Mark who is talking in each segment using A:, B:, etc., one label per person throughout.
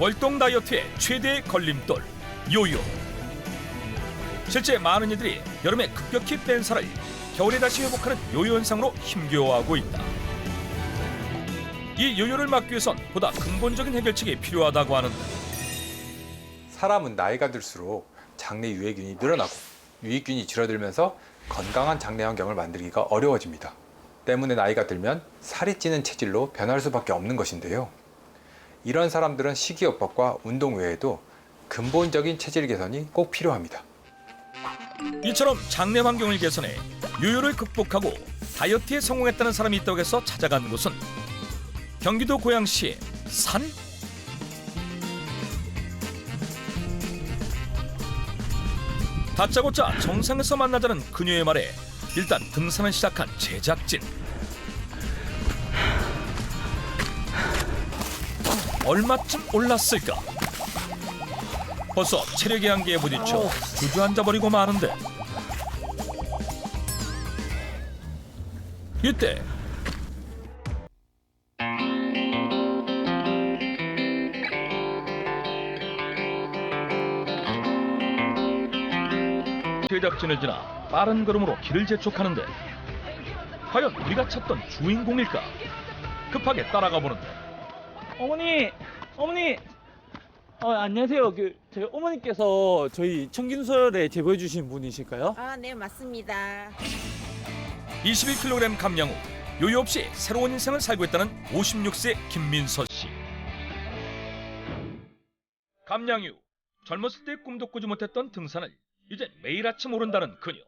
A: 월동 다이어트의 최대의 걸림돌 요요. 실제 많은 이들이 여름에 급격히 뺀 살을 겨울에 다시 회복하는 요요 현상으로 힘겨워하고 있다. 이 요요를 막기 위해선 보다 근본적인 해결책이 필요하다고 하는데
B: 사람은 나이가 들수록 장내 유해균이 늘어나고 유익균이 줄어들면서 건강한 장내 환경을 만들기가 어려워집니다. 때문에 나이가 들면 살이 찌는 체질로 변할 수밖에 없는 것인데요. 이런 사람들은 식이요법과 운동 외에도 근본적인 체질 개선이 꼭 필요합니다.
A: 이처럼 장내 환경을 개선해 요요를 극복하고 다이어트에 성공했다는 사람이 있다고 해서 찾아간 곳은 경기도 고양시의 산? 다짜고짜 정상에서 만나자는 그녀의 말에 일단 등산을 시작한 제작진 얼마쯤 올랐을까? 벌써 체력의 한계에 부딪혀 주저앉아 버리고 마는데 이때 제작진을 지나 빠른 걸음으로 길을 재촉하는데 과연 우리가 찾던 주인공일까? 급하게 따라가 보는데
C: 어머니, 어머니. 어, 안녕하세요. 그 저희 어머니께서 저희 청균설에 제보해 주신 분이실까요?
D: 아, 네, 맞습니다.
A: 21kg 감량 후 요요 없이 새로운 인생을 살고 있다는 56세 김민서 씨. 감량 이후 젊었을 때 꿈도 꾸지 못했던 등산을 이제 매일 아침 오른다는 그녀.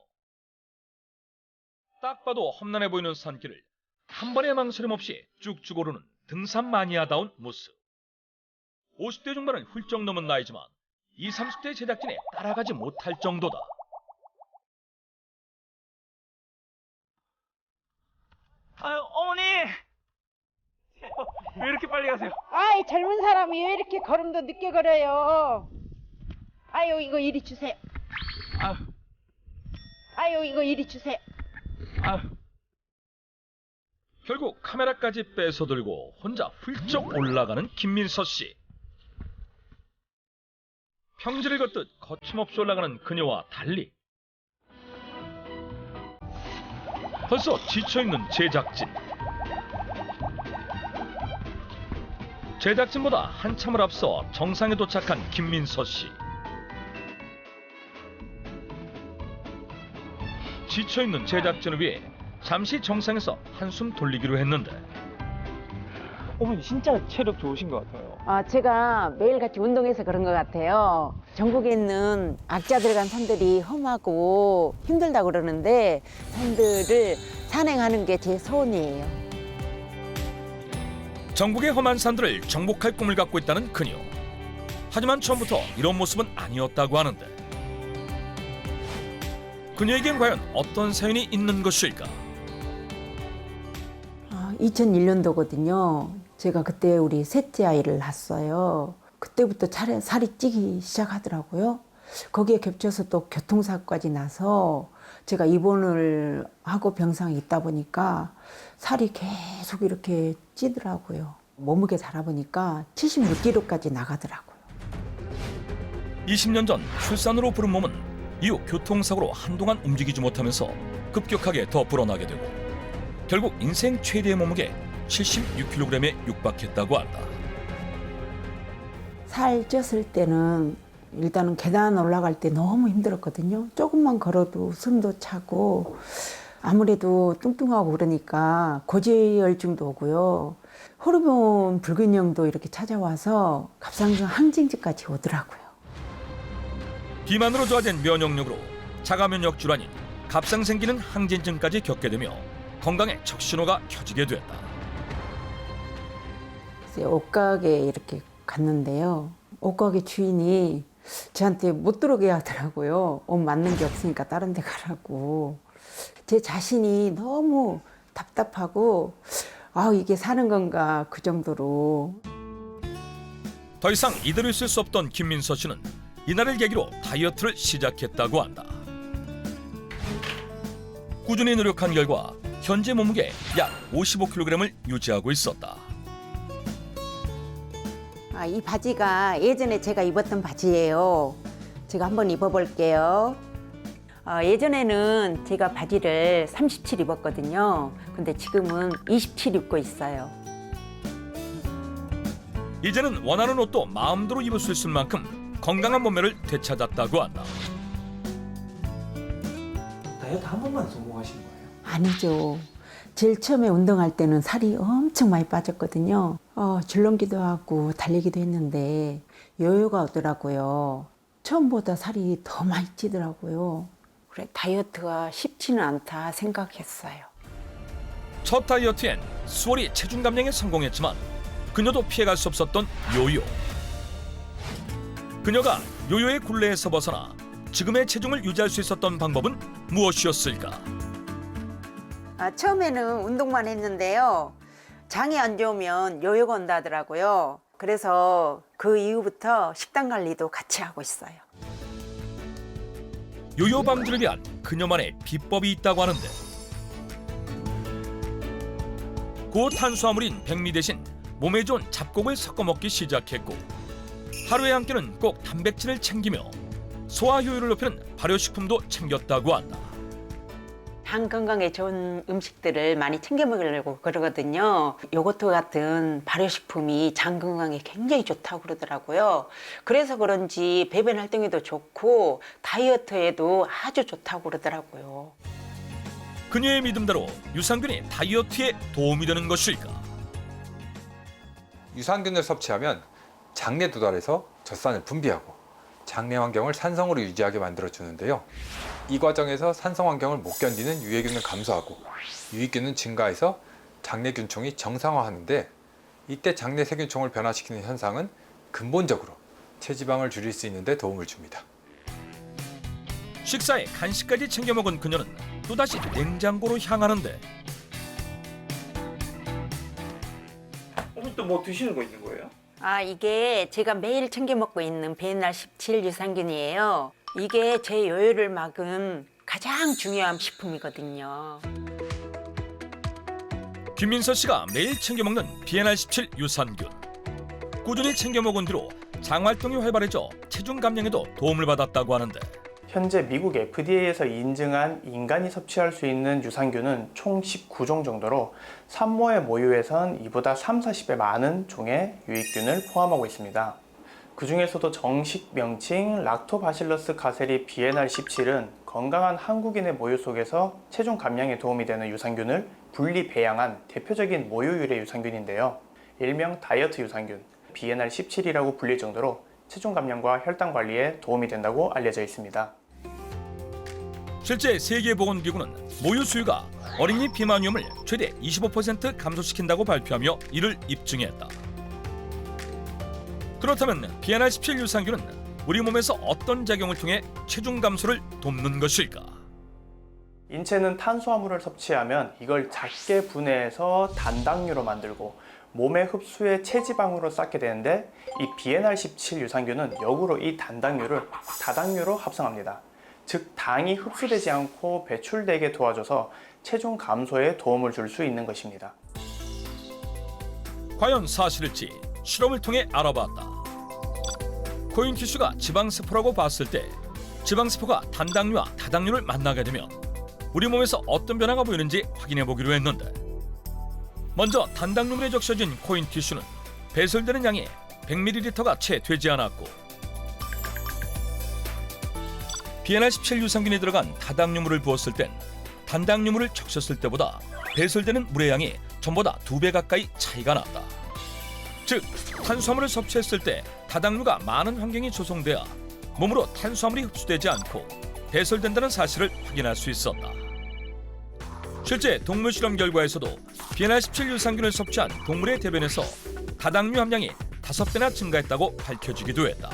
A: 딱 봐도 험난해 보이는 산길을 한 번의 망설임 없이 쭉쭉 오르는 등산 마니아다운 모습. 50대 중반을 훌쩍 넘은 나이지만 20, 30대 제작진에 따라가지 못할 정도다.
C: 아유, 어머니. 왜 이렇게 빨리 가세요?
D: 아이, 젊은 사람이 왜 이렇게 걸음도 늦게 걸어요? 아유, 이거 이리 주세요.
C: 아유,
D: 아유, 이거 이리 주세요.
C: 아유.
A: 결국 카메라까지 뺏어들고 혼자 훌쩍 올라가는 김민서 씨. 평지를 걷듯 거침없이 올라가는 그녀와 달리 벌써 지쳐있는 제작진. 제작진보다 한참을 앞서 정상에 도착한 김민서 씨. 지쳐있는 제작진을 위해 잠시 정상에서 한숨 돌리기로 했는데
C: 어머니 진짜 체력 좋으신 것 같아요.
D: 아, 제가 매일같이 운동해서 그런 것 같아요. 전국에 있는 악자 들어간 산들이 험하고 힘들다고 그러는데 산들을 산행하는 게 제 소원이에요.
A: 전국의 험한 산들을 정복할 꿈을 갖고 있다는 그녀. 하지만 처음부터 이런 모습은 아니었다고 하는데 그녀에겐 과연 어떤 사연이 있는 것일까?
E: 아, 2001년도거든요. 제가 그때 우리 셋째 아이를 낳았어요. 그때부터 살이, 살이 찌기 시작하더라고요. 거기에 겹쳐서 또 교통사고까지 나서 제가 입원을 하고 병상에 있다 보니까 살이 계속 이렇게 찌더라고요. 몸무게 자라보니까 76kg까지 나가더라고요.
A: 20년 전 출산으로 부른 몸은 이후 교통사고로 한동안 움직이지 못하면서 급격하게 더 불어나게 되고 결국 인생 최대의 몸무게 76kg에 육박했다고 한다.
E: 살 쪘을 때는 일단은 계단 올라갈 때 너무 힘들었거든요. 조금만 걸어도 숨도 차고 아무래도 뚱뚱하고 그러니까 고지혈증도 오고요. 호르몬 불균형도 이렇게 찾아와서 갑상선 항진증까지 오더라고요.
A: 비만으로 좋아진 면역력으로 자가 면역 질환인 갑상 생기는 항진증까지 겪게 되며 건강에 적신호가 켜지게 됐다.
E: 옷가게 이렇게 갔는데요. 옷가게 주인이 저한테 못 들어오게 하더라고요. 옷 맞는 게 없으니까 다른 데 가라고. 제 자신이 너무 답답하고 아 이게 사는 건가 그 정도로
A: 더 이상 이대로 있을 수 없던 김민서 씨는 이날을 계기로 다이어트를 시작했다고 한다. 꾸준히 노력한 결과 현재 몸무게 약 55kg을 유지하고 있었다.
E: 아, 이 바지가 예전에 제가 입었던 바지예요. 제가 한번 입어볼게요. 어, 예전에는 제가 바지를 37 입었거든요. 근데 지금은 27 입고 있어요.
A: 이제는 원하는 옷도 마음대로 입을 수 있을 만큼 건강한 몸매를 되찾았다고 한다.
C: 다이어트 한 번만 거예요?
F: 아니죠. 제일 처음에 운동할 때는 살이 엄청 많이 빠졌거든요. 어, 줄넘기도 하고 달리기도 했는데 여유가 오더라고요. 처음보다 살이 더 많이 찌더라고요. 그래 다이어트가 쉽지는 않다 생각했어요.
A: 첫 다이어트엔 수월이 체중 감량에 성공했지만 그녀도 피해갈 수 없었던 요요. 그녀가 요요의 굴레에서 벗어나 지금의 체중을 유지할 수 있었던 방법은 무엇이었을까?
E: 아, 처음에는 운동만 했는데요. 장이 안 좋으면 요요가 온다 하더라고요. 그래서 그 이후부터 식단 관리도 같이 하고 있어요.
A: 요요 방지를 위한 그녀만의 비법이 있다고 하는데 고탄수화물인 백미 대신 몸에 좋은 잡곡을 섞어 먹기 시작했고 하루에 한 끼는 꼭 단백질을 챙기며 소화 효율을 높이는 발효식품도 챙겼다고 한다.
E: 장 건강에 좋은 음식들을 많이 챙겨 먹으려고 그러거든요. 요거트 같은 발효식품이 장 건강에 굉장히 좋다고 그러더라고요. 그래서 그런지 배변 활동에도 좋고 다이어트에도 아주 좋다고 그러더라고요.
A: 그녀의 믿음대로 유산균이 다이어트에 도움이 되는 것일까?
B: 유산균을 섭취하면 장내 도달에서 젖산을 분비하고 장내 환경을 산성으로 유지하게 만들어 주는데요. 이 과정에서 산성 환경을 못 견디는 유해균을 감소하고 유익균은 증가해서 장내 균총이 정상화하는데 이때 장내 세균총을 변화시키는 현상은 근본적으로 체지방을 줄일 수 있는 데 도움을 줍니다.
A: 식사에 간식까지 챙겨 먹은 그녀는 또다시 냉장고로 향하는데
C: 어머니 또뭐 드시는 거 있는 거예요?
E: 아, 이게 제가 매일 챙겨 먹고 있는 베날 17 유산균이에요. 이게 제 요요를 막은 가장 중요한 식품이거든요.
A: 김민서 씨가 매일 챙겨 먹는 BNR17 유산균. 꾸준히 챙겨 먹은 뒤로 장 활동이 활발해져 체중 감량에도 도움을 받았다고 하는데
G: 현재 미국 FDA에서 인증한 인간이 섭취할 수 있는 유산균은 총 19종 정도로 산모의 모유에선 이보다 3, 40배 많은 종의 유익균을 포함하고 있습니다. 그 중에서도 정식 명칭 락토바실러스 가세리 BNR17은 건강한 한국인의 모유 속에서 체중 감량에 도움이 되는 유산균을 분리 배양한 대표적인 모유 유래 유산균인데요. 일명 다이어트 유산균 BNR17이라고 불릴 정도로 체중 감량과 혈당 관리에 도움이 된다고 알려져 있습니다.
A: 실제 세계보건기구는 모유 수유가 어린이 비만 위험을 최대 25% 감소시킨다고 발표하며 이를 입증했다. 그렇다면 BNR17 유산균은 우리 몸에서 어떤 작용을 통해 체중 감소를 돕는 것일까?
G: 인체는 탄수화물을 섭취하면 이걸 작게 분해해서 단당류로 만들고 몸의 흡수에 체지방으로 쌓게 되는데 이 BNR17 유산균은 역으로 이 단당류를 다당류로 합성합니다. 즉 당이 흡수되지 않고 배출되게 도와줘서 체중 감소에 도움을 줄 수 있는 것입니다.
A: 과연 사실일지 실험을 통해 알아봤다. 코인 티슈가 지방 세포라고 봤을 때 지방 세포가 단당류와 다당류를 만나게 되면 우리 몸에서 어떤 변화가 보이는지 확인해 보기로 했는데 먼저 단당류물에 적셔진 코인 티슈는 배설되는 양이 100ml가 채 되지 않았고 BNR17 유산균이 들어간 다당류물을 부었을 땐 단당류물을 적셨을 때보다 배설되는 물의 양이 전보다 두 배 가까이 차이가 났다. 즉 탄수화물을 섭취했을 때 다당류가 많은 환경이 조성돼야 몸으로 탄수화물이 흡수되지 않고 배설된다는 사실을 확인할 수 있었다. 실제 동물 실험 결과에서도 BNR17 유산균을 섭취한 동물의 대변에서 다당류 함량이 다섯 배나 증가했다고 밝혀지기도 했다.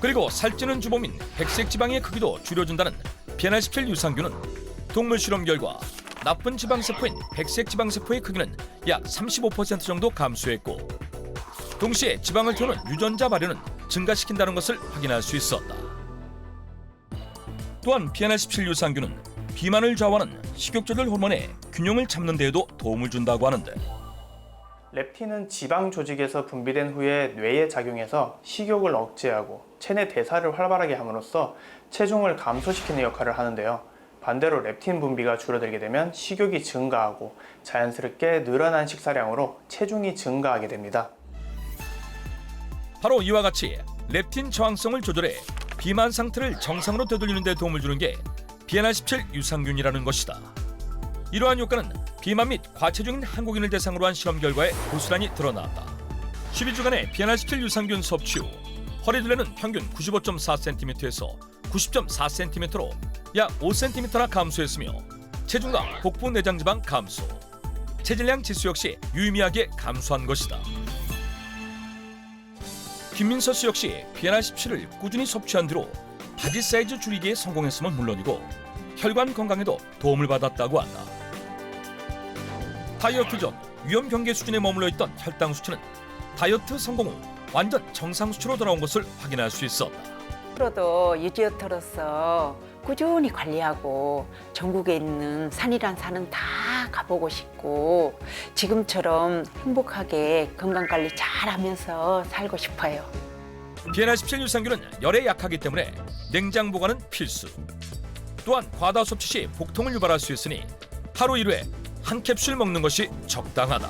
A: 그리고 살찌는 주범인 백색 지방의 크기도 줄여준다는 BNR17 유산균은 동물 실험 결과 나쁜 지방세포인 백색 지방세포의 크기는 약 35% 정도 감소했고 동시에 지방을 태우는 유전자 발현은 증가시킨다는 것을 확인할 수 있었다. 또한 BNR17 유산균은 비만을 좌우하는 식욕 조절 호르몬의 균형을 잡는 데에도 도움을 준다고 하는데
G: 렙틴은 지방 조직에서 분비된 후에 뇌에 작용해서 식욕을 억제하고 체내 대사를 활발하게 함으로써 체중을 감소시키는 역할을 하는데요. 반대로 렙틴 분비가 줄어들게 되면 식욕이 증가하고 자연스럽게 늘어난 식사량으로 체중이 증가하게 됩니다.
A: 바로 이와 같이 렙틴 저항성을 조절해 비만 상태를 정상으로 되돌리는 데 도움을 주는 게 BNR17 유산균이라는 것이다. 이러한 효과는 비만 및 과체중인 한국인을 대상으로 한 실험 결과에 고스란히 드러났다. 12주간의 BNR17 유산균 섭취 후 허리 둘레는 평균 95.4cm에서 90.4cm로 약 5cm나 감소했으며 체중과 복부 내장 지방 감소, 체질량 지수 역시 유의미하게 감소한 것이다. 김민서 씨 역시 BNR17을 꾸준히 섭취한 뒤로 바디 사이즈 줄이기에 성공했음은 물론이고 혈관 건강에도 도움을 받았다고 한다. 다이어트 전 위험 경계 수준에 머물러 있던 혈당 수치는 다이어트 성공 후 완전 정상 수치로 돌아온 것을 확인할 수 있었다.
E: 앞으로도 유지어터로서 꾸준히 관리하고 전국에 있는 산이란 산은 다 가보고 싶고 지금처럼 행복하게 건강 관리 잘 하면서 살고 싶어요.
A: BNR17 유산균은 열에 약하기 때문에 냉장 보관은 필수. 또한 과다 섭취 시 복통을 유발할 수 있으니 하루 1회 한 캡슐 먹는 것이 적당하다.